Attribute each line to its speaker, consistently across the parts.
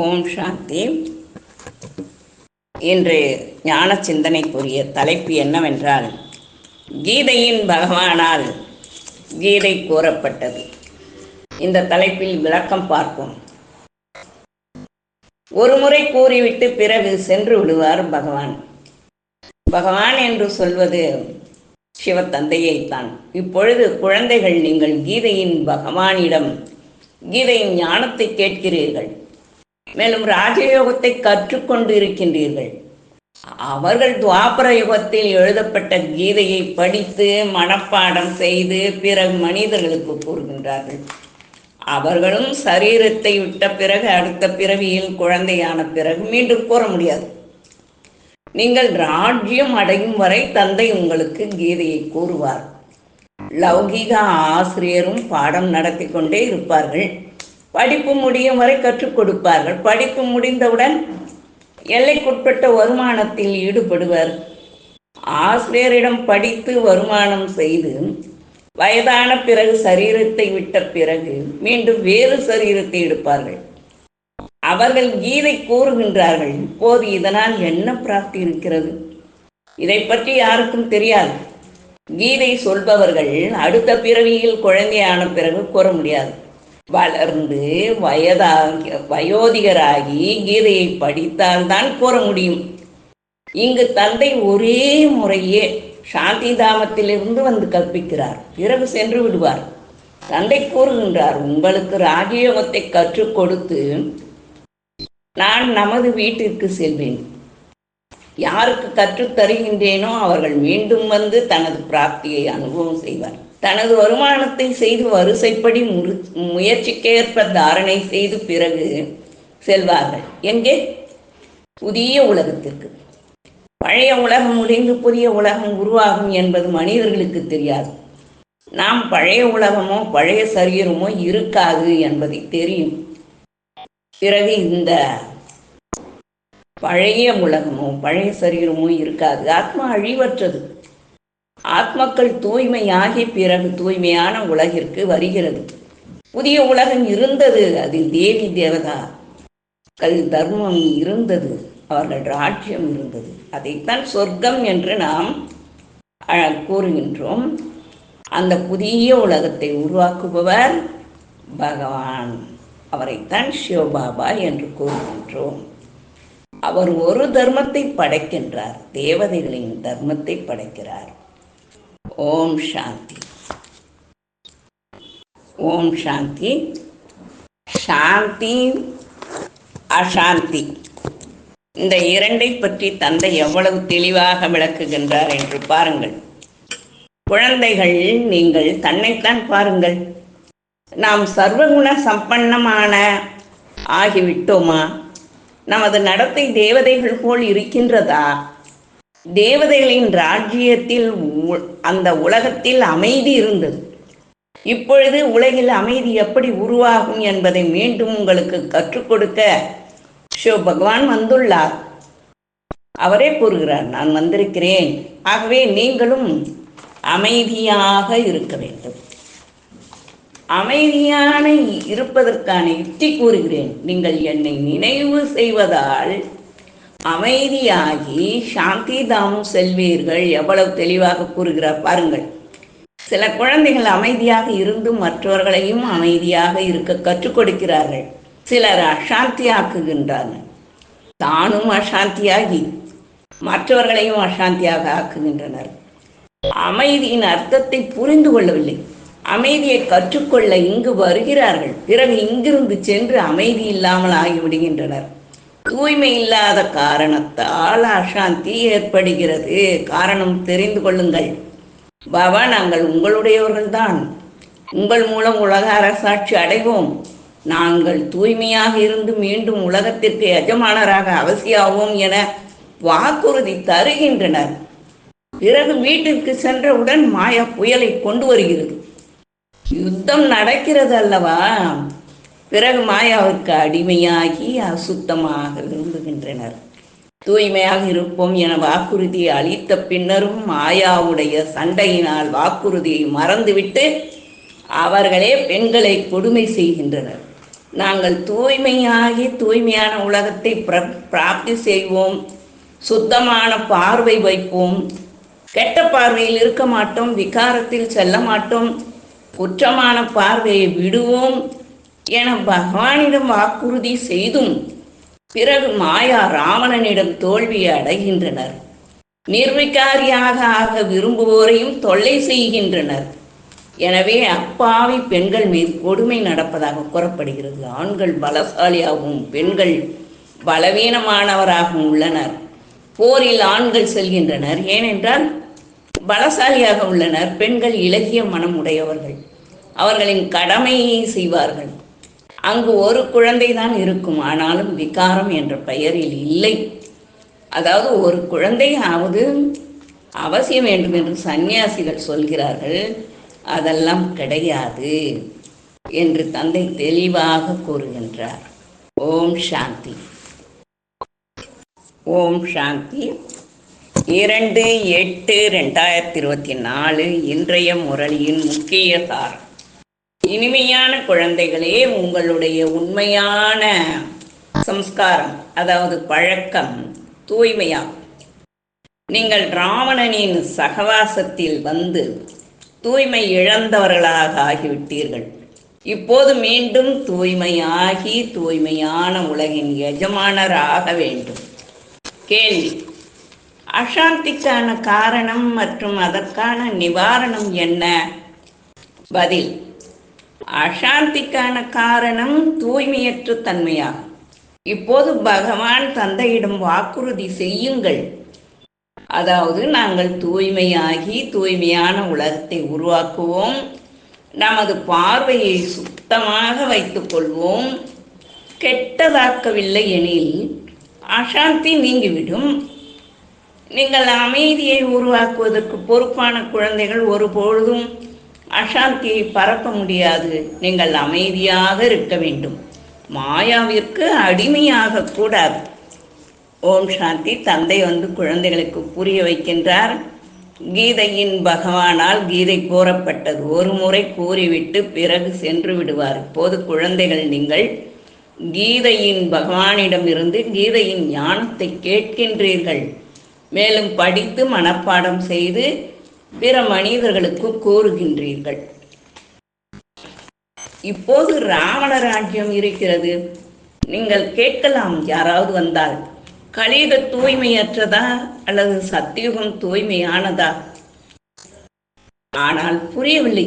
Speaker 1: ஓம் சாந்தி. இன்று ஞான சிந்தனைக்குரிய தலைப்பு என்னவென்றால் கீதையின் பகவானால் கீதை கூறப்பட்டது. இந்த தலைப்பில் விளக்கம் பார்ப்போம். ஒரு முறை கூறிவிட்டு பிறகு சென்று விடுவார் பகவான். பகவான் என்று சொல்வது சிவத்தந்தையைத்தான். இப்பொழுது குழந்தைகள் நீங்கள் கீதையின் பகவானிடம் கீதையின் ஞானத்தை கேட்கிறீர்கள். மேலும் ராஜயோகத்தை கற்றுக்கொண்டு இருக்கின்றீர்கள் அவர்கள் துவாபர யுகத்தில் எழுதப்பட்ட கீதையை படித்து மனப்பாடம் செய்து பிறகு மனிதர்களுக்கு கூறுகின்றார்கள். அவர்களும் சரீரத்தை விட்ட பிறகு அடுத்த பிறவியில் குழந்தையான பிறகு மீண்டும் கூற முடியாது. நீங்கள் ராஜ்யம் அடையும் வரை தந்தை உங்களுக்கு கீதையை கூறுவார். லௌகிக ஆசிரியரும் பாடம் நடத்தி கொண்டே இருப்பார்கள். படிப்பு முடியும் வரை கற்றுக் கொடுப்பார்கள். படிப்பு முடிந்தவுடன் எல்லைக்குட்பட்ட வருமானத்தில் ஈடுபடுவர். ஆசிரியரிடம் படித்து வருமானம் செய்து வயதான பிறகு சரீரத்தை விட்ட பிறகு மீண்டும் வேறு சரீரத்தை எடுப்பார்கள். அவர்கள் கீதை கூறுகின்றார்கள் இப்போது இதனால் என்ன பிராப்தி இருக்கிறது? இதை பற்றி யாருக்கும் தெரியாது. கீதை சொல்பவர்கள் அடுத்த பிறவியில் குழந்தையான பிறகு கூற முடியாது. வளர்ந்து வயதாகி வயோதிகராகி கீதையை படித்தால்தான் கூற முடியும். இங்கு தந்தை ஒரே முறையே சாந்தி தாமத்திலிருந்து வந்து கற்பிக்கிறார். பிறகு சென்று விடுவார். தந்தை கூறுகின்றார் உங்களுக்கு ராஜயோகத்தை கற்றுக் கொடுத்து நான் நமது வீட்டிற்கு செல்வேன். யாருக்கு கற்றுத் தருகின்றேனோ அவர்கள் மீண்டும் வந்து தனது பிராப்தியை அனுபவம் செய்வார். தனது வருமானத்தை செய்து வரிசைப்படி முரு முயற்சிக்கேற்ப தாரணை செய்து பிறகு செல்வார்கள். எங்கே? புதிய உலகத்திற்கு. பழைய உலகம் முடிந்து புதிய உலகம் உருவாகும் என்பது மனிதர்களுக்கு தெரியாது. நாம் பழைய உலகமோ பழைய சரீரமோ இருக்காது என்பதை தெரியும். பிறகு இந்த பழைய உலகமோ பழைய சரீரமோ இருக்காது. ஆத்மா அழிவற்றது. ஆத்மக்கள் தூய்மையாகி பிறகு தூய்மையான உலகிற்கு வருகிறது. புதிய உலகம் இருந்தது அதில் தேவி தேவதா. கல் தர்மம் இருந்தது அவர்கள் ராஜ்யம் இருந்தது. அதைத்தான் சொர்க்கம் என்று நாம் கூறுகின்றோம். அந்த புதிய உலகத்தை உருவாக்குபவர் பகவான். அவரைத்தான் சிவபாபா என்று கூறுகின்றோம். அவர் ஒரு தர்மத்தை படைக்கின்றார் தேவதைகளின் தர்மத்தை படைக்கிறார். ஓம் சாந்தி. ஓம் சாந்தி. சாந்தி அசாந்தி. இந்த இரண்டை பற்றி தந்தை எவ்வளவு தெளிவாக விளக்குகின்றார் என்று பாருங்கள். குழந்தைகள் நீங்கள் தன்னைத்தான் பாருங்கள். நாம் சர்வகுண சம்பன்னமான ஆகிவிட்டோமா? நமது நடத்தை தேவதைகள் போல் இருக்கின்றதா? தேவதைகளின் ராஜ்யத்தில் அந்த உலகத்தில் அமைதி இருந்தது. இப்பொழுது உலகில் அமைதி எப்படி உருவாகும் என்பதை மீண்டும் உங்களுக்கு கற்றுக் கொடுக்க ஷோ பகவான் வந்துள்ளார். அவரே கூறுகிறார் நான் வந்திருக்கிறேன். ஆகவே நீங்களும் அமைதியாக இருக்க வேண்டும். அமைதியான இருப்பதற்கான யுக்தி கூறுகிறேன். நீங்கள் என்னை நினைவு செய்வதால் அமைதியாகி சாந்தி தாமும் செல்வீர்கள். எவ்வளவு தெளிவாக கூறுகிறார் பாருங்கள். சில குழந்தைகள் அமைதியாக இருந்து மற்றவர்களையும் அமைதியாக இருக்க கற்றுக் கொடுக்கிறார்கள். சிலர் அசாந்தியாக்குகின்றார்கள் தானும் அசாந்தியாகி மற்றவர்களையும் அசாந்தியாக ஆக்குகின்றனர். அமைதியின் அர்த்தத்தை புரிந்து கொள்ளவில்லை. அமைதியை கற்றுக்கொள்ள இங்கு வருகிறார்கள். பிறகு இங்கிருந்து சென்று அமைதி இல்லாமல் ஆகிவிடுகின்றனர். தூய்மை இல்லாத காரணத்தால் அசாந்தி ஏற்படுகிறது. காரணம் தெரிந்து கொள்ளுங்கள். பாபா நாங்கள் உங்களுடையவர்கள்தான் உங்கள் மூலம் உலக அரசாட்சி அடைவோம். நாங்கள் தூய்மையாக இருந்து மீண்டும் உலகத்திற்கு எஜமானராக அவசியாவோம் என வாக்குறுதி தருகின்றனர். பிறகு வீட்டிற்கு சென்றவுடன் மாயா புயலை கொண்டு வருகிறது. யுத்தம் நடக்கிறது அல்லவா பிறகு மாயாவிற்கு அடிமையாகி அசுத்தமாக விரும்புகின்றனர் தூய்மையாக இருப்போம் என வாக்குறுதியை அளித்த பின்னரும் மாயாவுடைய சண்டையினால் வாக்குறுதியை மறந்துவிட்டு அவர்களே பெண்களை கொடுமை செய்கின்றனர். நாங்கள் தூய்மையாகி தூய்மையான உலகத்தை பிர பிராப்தி செய்வோம். சுத்தமான பார்வை வைப்போம். கெட்ட பார்வையில் இருக்க மாட்டோம். விகாரத்தில் செல்ல மாட்டோம். குற்றமான பார்வையை விடுவோம். என பகவானிடம் வாக்குறுதி செய்தும் பிறகு மாயா ராவணனிடம் தோல்வியை அடைகின்றனர். நிர்விகாரியாக ஆக விரும்புவோரையும் தொல்லை செய்கின்றனர். எனவே அப்பாவி பெண்கள் மீது கொடுமை நடப்பதாக கூறப்படுகிறது. ஆண்கள் பலசாலியாகவும் பெண்கள் பலவீனமானவராகவும் உள்ளனர். போரில் ஆண்கள் செல்கின்றனர். ஏனென்றால் பலசாலியாக உள்ளனர். பெண்கள் இலகிய மனம் உடையவர்கள். அவர்களின் கடமையை செய்வார்கள். அங்கு ஒரு குழந்தை தான் இருக்கும். ஆனாலும் விகாரம் என்ற பெயரில் இல்லை. அதாவது ஒரு குழந்தையாவது அவசியம் வேண்டும் என்று சன்னியாசிகள் சொல்கிறார்கள். அதெல்லாம் கிடையாது என்று தந்தை தெளிவாக கூறுகின்றார். ஓம் சாந்தி. ஓம் சாந்தி. இரண்டு எட்டு ரெண்டாயிரத்தி இருபத்தி நாலு இன்றைய முரளியின் முக்கிய சாரம். இனிமையான குழந்தைகளே உங்களுடைய உண்மையான சம்ஸ்காரம் அதாவது பழக்கம் தூய்மையாகும். நீங்கள் ராவணனின் சகவாசத்தில் வந்து தூய்மை இழந்தவர்களாக ஆகிவிட்டீர்கள். இப்போது மீண்டும் தூய்மையாகி தூய்மையான உலகின் எஜமானராக வேண்டும். கேள்வி. அசாந்திக்கான காரணம் மற்றும் அதற்கான நிவாரணம் என்ன? பதில். அசாந்திக்கான காரணம் தூய்மையற்ற தன்மையாகும். இப்போது பகவான் தந்தையிடம் வாக்குறுதி செய்யுங்கள். அதாவது நாங்கள் தூய்மையாகி தூய்மையான உலகத்தை உருவாக்குவோம். நமது பார்வையை சுத்தமாக வைத்துக் கொள்வோம். கெட்டதாக்கவில்லை எனில் அசாந்தி நீங்கிவிடும். நீங்கள் அமைதியை உருவாக்குவதற்கு பொறுப்பான குழந்தைகள் ஒருபொழுதும் அசாந்தியை பரப்ப முடியாது. நீங்கள் அமைதியாக இருக்க வேண்டும். மாயாவிற்கு அடிமையாக கூடாது ஓம் சாந்தி. தந்தை வந்து குழந்தைகளுக்கு புரிய வைக்கின்றார். கீதையின் பகவானால் கீதை கூறப்பட்டது ஒரு முறை கூறிவிட்டு பிறகு சென்று விடுவார். இப்போது குழந்தைகள் நீங்கள் கீதையின் பகவானிடமிருந்து கீதையின் ஞானத்தை கேட்கின்றீர்கள். மேலும் படித்து மனப்பாடம் செய்து பிற மனிதர்களுக்கு கூறுகின்றீர்கள் இப்போது ராவண ராஜ்யம் இருக்கிறது. நீங்கள் கேட்கலாம் யாராவது வந்தால். கலியுக தூய்மையற்றதா அல்லது சத்தியுகம் தூய்மையானதா? ஆனால் புரியவில்லை.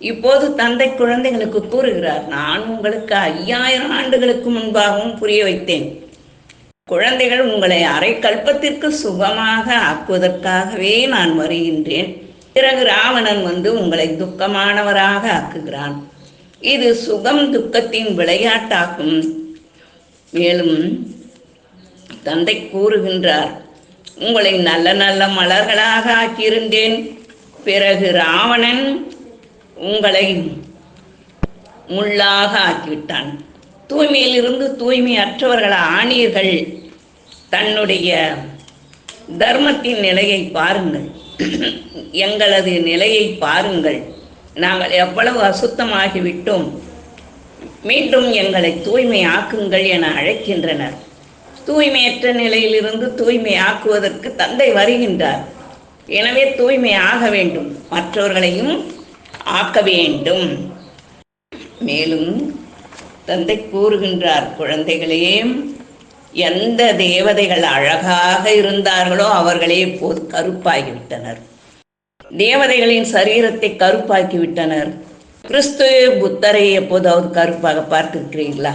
Speaker 1: இப்போது தந்தை குழந்தைகளுக்கு கூறுகிறார் நான் உங்களுக்கு ஐயாயிரம் ஆண்டுகளுக்கு முன்பாகவும் புரிய வைத்தேன். குழந்தைகள் உங்களை அரை கல்பத்திற்கு சுகமாக ஆக்குவதற்காகவே நான் வருகின்றேன். பிறகு ராவணன் வந்து உங்களை துக்கமானவராக ஆக்குகிறான். இது சுகம் துக்கத்தின் விளையாட்டாகும். மேலும் தந்தை கூறுகின்றார் உங்களை நல்ல நல்ல மலர்களாக ஆக்கியிருந்தேன். பிறகு ராவணன் உங்களை முள்ளாக ஆக்கிவிட்டான். தூய்மையிலிருந்து தூய்மை அற்றவர்கள் ஆணியர்கள் தன்னுடைய தர்மத்தின் நிலையை பாருங்கள். எங்களது நிலையை பாருங்கள். நாங்கள் எவ்வளவு அசுத்தமாகிவிட்டோம். மீண்டும் எங்களை தூய்மை ஆக்குங்கள் என அழைக்கின்றனர். தூய்மையற்ற நிலையிலிருந்து தூய்மை ஆக்குவதற்கு தந்தை வருகின்றார். எனவே தூய்மை ஆக வேண்டும். மற்றவர்களையும் ஆக்க வேண்டும். மேலும் தந்தை கூறுகின்றார் குழந்தைகளே எந்த தேவதைகள் அழகாக இருந்தார்களோ அவர்களே இப்போது கருப்பாகிவிட்டனர். தேவதைகளின் சரீரத்தை கருப்பாக்கி விட்டனர் கிறிஸ்து புத்தரை எப்போதாவது கருப்பாக பார்த்திருக்கிறீர்களா?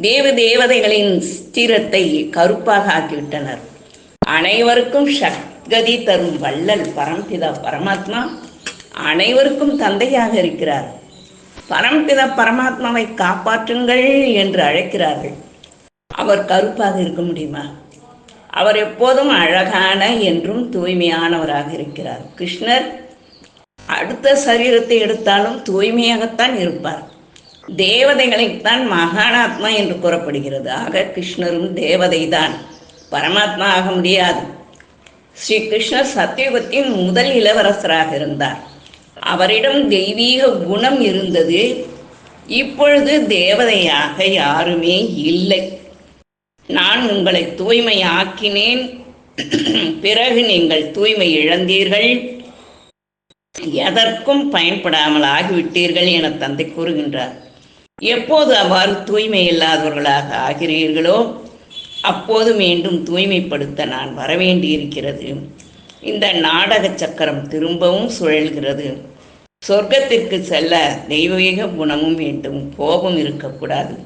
Speaker 1: தேவ தேவதைகளின் ஸ்திரத்தை கருப்பாக ஆக்கிவிட்டனர். அனைவருக்கும் சத்கதி தரும் வள்ளல் பரம்பிதா பரமாத்மா அனைவருக்கும் தந்தையாக இருக்கிறார். பரம்பித பரமாத்மாவை காப்பாற்றுங்கள் என்று அழைக்கிறார்கள். அவர் கருப்பாக இருக்க முடியுமா? அவர் எப்போதும் அழகான என்றும் தூய்மையானவராக இருக்கிறார். கிருஷ்ணர் அடுத்த சரீரத்தை எடுத்தாலும் தூய்மையாகத்தான் இருப்பார். தேவதைகளைத்தான் மகானாத்மா என்று கூறப்படுகிறது. ஆக கிருஷ்ணரும் தேவதைதான். பரமாத்மா ஆக முடியாது. ஸ்ரீ கிருஷ்ணர் சத்தியுகத்தின் முதல் இளவரசராக இருந்தார். அவரிடம் தெய்வீக குணம் இருந்தது. இப்பொழுது தேவதையாக யாருமே இல்லை. நான் உங்களை தூய்மையாக்கினேன். பிறகு நீங்கள் தூய்மை இழந்தீர்கள். எதற்கும் பயன்படாமல் ஆகிவிட்டீர்கள் என தந்தை கூறுகின்றார். எப்போது அவ்வாறு தூய்மை இல்லாதவர்களாக ஆகிறீர்களோ அப்போது மீண்டும் தூய்மைப்படுத்த நான் வரவேண்டியிருக்கிறது. இந்த நாடக சக்கரம் திரும்பவும் சுழல்கிறது. சொர்க்கத்திற்கு செல்ல தெய்வீக குணமும் வேண்டும். கோபம் இருக்கக்கூடாது.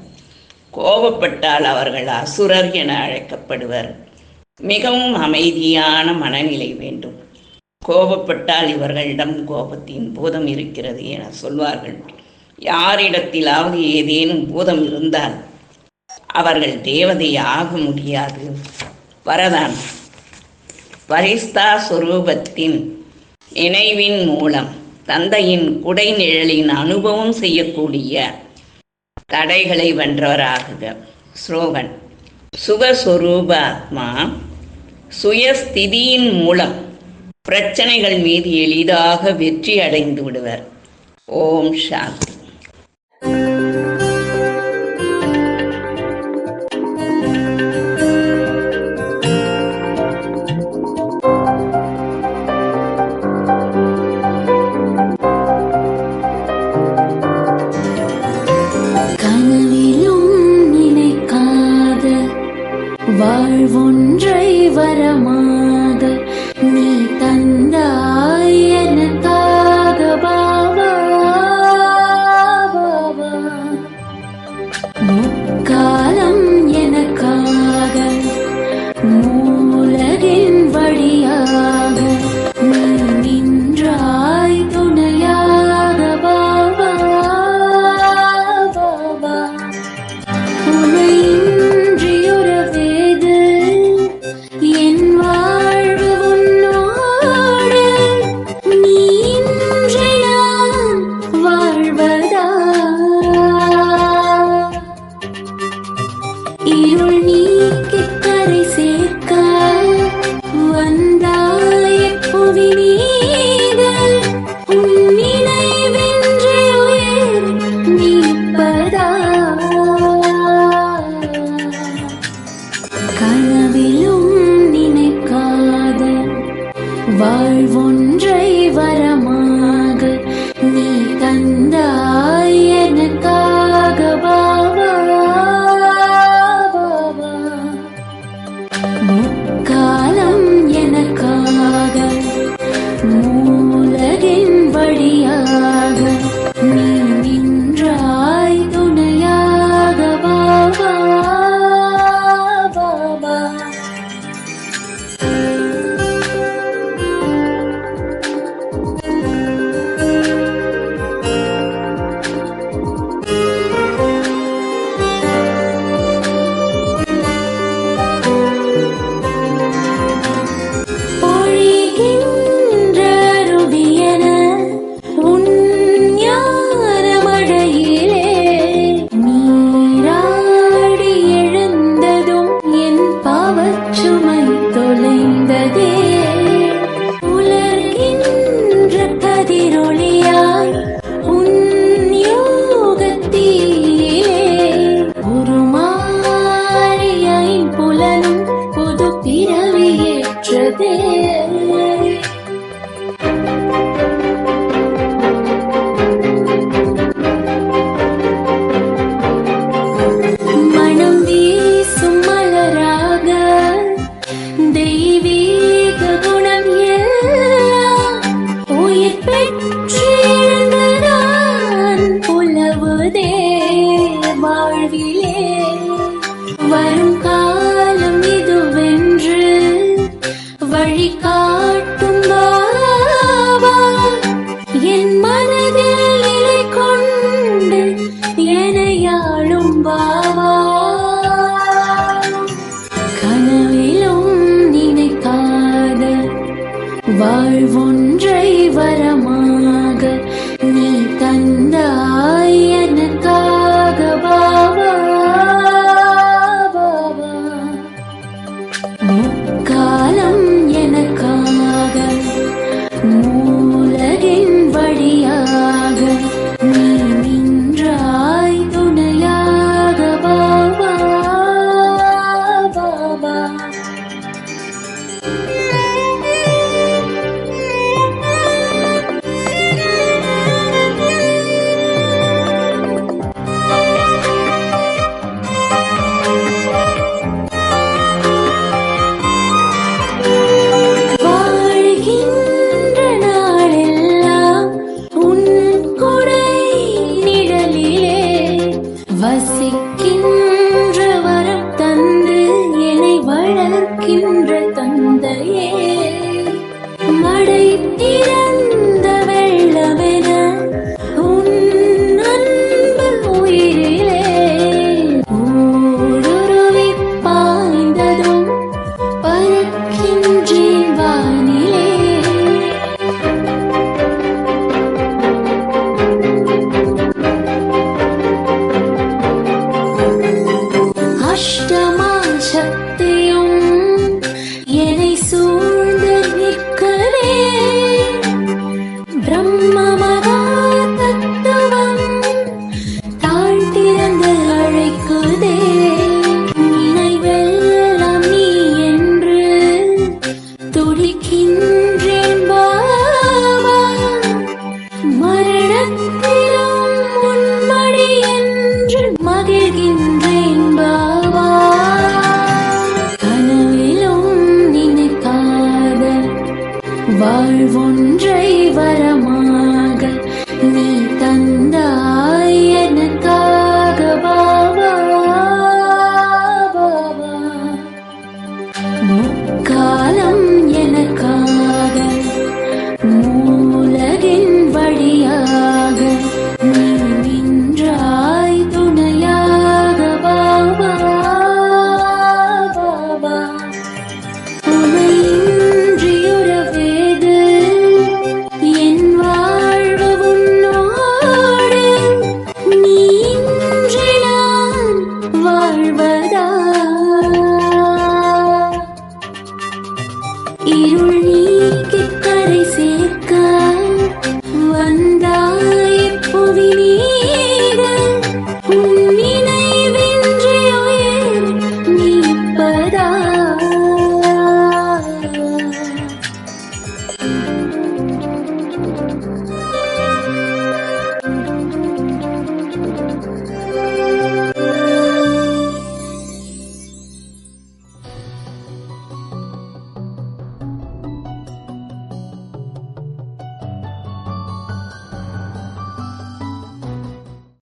Speaker 1: கோபப்பட்டால் அவர்கள் அசுரர் என அழைக்கப்படுவர். மிகவும் அமைதியான மனநிலை வேண்டும். கோபப்பட்டால் இவர்களிடம் கோபத்தின் பூதம் இருக்கிறது என சொல்வார்கள். யாரிடத்திலாவது ஏதேனும் பூதம் இருந்தால் அவர்கள் தேவதை ஆக முடியாது. வரதான் பரிஸ்தா சுரூபத்தின் நினைவின் மூலம் தந்தையின் குடைநிழலின் அனுபவம் செய்யக்கூடிய தடைகளை வென்றவராகுக. ஸ்லோகன் சுகஸ்வரூப ஆத்மா சுயஸ்திதியின் மூலம் பிரச்சனைகள் மீது எளிதாக வெற்றி அடைந்து விடுவர். ஓம் சாந்தி.
Speaker 2: more. வாழ்வொன்றை வரமா